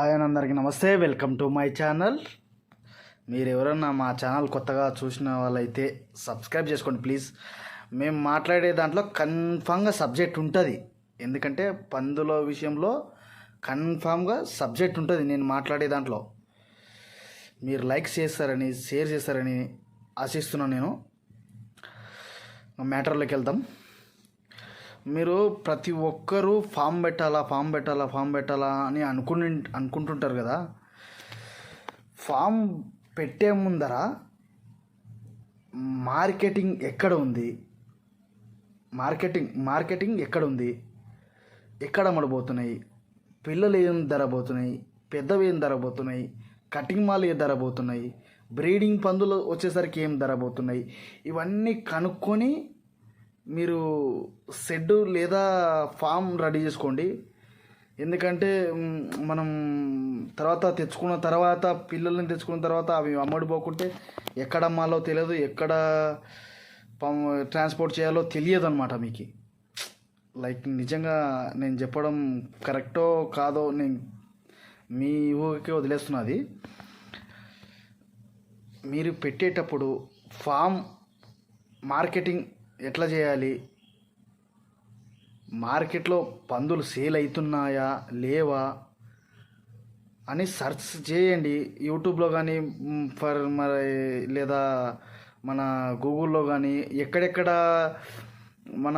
ఆయన అందరికీ నమస్తే వెల్కమ్ టు మై ఛానల్. మీరు ఎవరన్నా మా ఛానల్ కొత్తగా చూసిన వాళ్ళైతే సబ్స్క్రైబ్ చేసుకోండి ప్లీజ్. మేము మాట్లాడే దాంట్లో కన్ఫామ్గా సబ్జెక్ట్ ఉంటుంది. ఎందుకంటే పందుల విషయంలో కన్ఫామ్గా సబ్జెక్ట్ ఉంటుంది నేను మాట్లాడే దాంట్లో. మీరు లైక్ చేస్తారని షేర్ చేస్తారని ఆశిస్తున్నాను నేను. మ్యాటర్లోకి వెళ్దాం. మీరు ప్రతి ఒక్కరూ ఫామ్ పెట్టాలా ఫామ్ పెట్టాలా ఫామ్ పెట్టాలా అని అనుకుని అనుకుంటుంటారు కదా. ఫామ్ పెట్టే ముందర మార్కెటింగ్ ఎక్కడ ఉంది? మార్కెటింగ్ మార్కెటింగ్ ఎక్కడ ఉంది? ఎక్కడ అమ్మడబోతున్నాయి పిల్లలు ఏం ధర పోతున్నాయి? పెద్దవి ఏం ధర పోతున్నాయి? కటింగ్ మాల్ ఏ ధర పోతున్నాయి? బ్రీడింగ్ పందులు వచ్చేసరికి ఏం ధర పోతున్నాయి? ఇవన్నీ కనుక్కొని మీరు షెడ్ లేదా ఫామ్ రెడీ చేసుకోండి. ఎందుకంటే మనం తర్వాత తెచ్చుకున్న తర్వాత పిల్లల్ని తెచ్చుకున్న తర్వాత అవి అమ్మడిపోకుంటే ఎక్కడ అమ్మాలో తెలియదు ఎక్కడ ట్రాన్స్పోర్ట్ చేయాలో తెలియదు అనమాట మీకు. లైక్ నిజంగా నేను చెప్పడం కరెక్టో కాదో నేను మీ ఊహకే వదిలేస్తున్నది మీరు పెట్టేటప్పుడు ఫామ్ మార్కెటింగ్ ఎట్లా చేయాలి? మార్కెట్లో పందులు సేల్ అవుతున్నాయా లేవా? అని సెర్చ్ చేయండి. యూట్యూబ్లో కానీ ఫర్ మరి లేదా మన గూగుల్లో కానీ ఎక్కడెక్కడ మన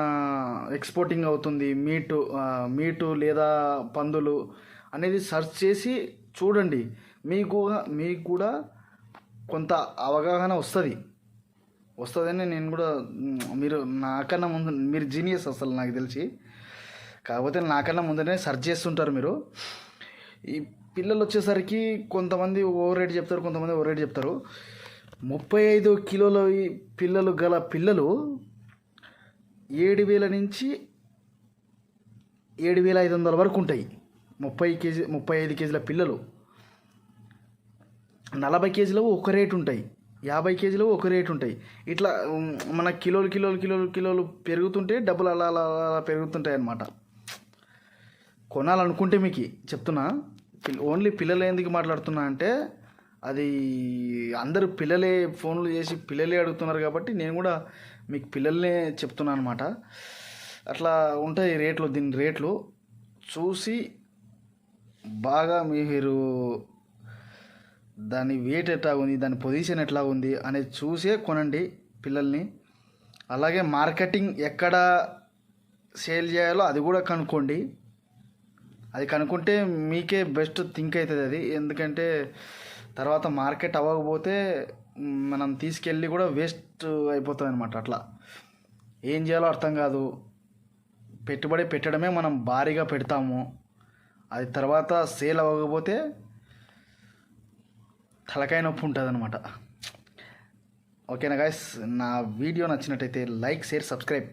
ఎక్స్పోర్టింగ్ అవుతుంది? మీటు మీటు లేదా పందులు అనేది సెర్చ్ చేసి చూడండి. మీకు మీకు కూడా కొంత అవగాహన వస్తుంది. వస్తుందని నేను కూడా మీరు నాకన్నా ముందు మీరు జీనియస్ అసలు నాకు తెలిసి. కాకపోతే నాకన్నా ముందనే సర్చ్ చేస్తుంటారు మీరు. ఈ పిల్లలు వచ్చేసరికి కొంతమంది ఓవర్ రేట్ చెప్తారు కొంతమంది ఓవర్ రేట్ చెప్తారు. ముప్పై ఐదు కిలోల పిల్లలు గల పిల్లలు ఏడు వేల నుంచి ఏడు వేల ఐదు వందల వరకు ఉంటాయి. ముప్పై కేజీ ముప్పై ఐదు కేజీల పిల్లలు. నలభై కేజీలు ఒక రేటు ఉంటాయి. యాభై కేజీలు ఒక రేటు ఉంటాయి. ఇట్లా మన కిలోలు కిలోలు కిలోలు కిలోలు పెరుగుతుంటే డబ్బులు అలా అలా అలా పెరుగుతుంటాయి అన్నమాట. కొనాలనుకుంటే మీకు చెప్తున్నా ఓన్లీ పిల్లలు ఎందుకు మాట్లాడుతున్నా అంటే అది అందరూ పిల్లలే ఫోన్లు చేసి పిల్లలే అడుగుతున్నారు కాబట్టి నేను కూడా మీకు పిల్లల్నే చెప్తున్నాను అనమాట అట్లా ఉంటాయి రేట్లు దీని రేట్లు. చూసి బాగా మీరు దాని వెయిట్ ఎట్లా ఉంది దాని పొజిషన్ ఎట్లా ఉంది అనేది చూసే కొనండి పిల్లల్ని. అలాగే మార్కెటింగ్ ఎక్కడ సేల్ చేయాలో అది కూడా కనుక్కోండి. అది కనుక్కుంటే మీకే బెస్ట్ థింక్ అవుతుంది అది. ఎందుకంటే తర్వాత మార్కెట్ అవ్వకపోతే మనం తీసుకెళ్ళి కూడా వేస్ట్ అయిపోతుంది అనమాట అట్లా. ఏం చేయాలో అర్థం కాదు. పెట్టుబడి పెట్టడమే మనం భారీగా పెడతాము. అది తర్వాత సేల్ అవ్వకపోతే తలకాయ నొప్పి ఉంటుంది అనమాట ఓకేనా గాయస్ నా వీడియో నచ్చినట్టయితే లైక్ షేర్ సబ్స్క్రైబ్.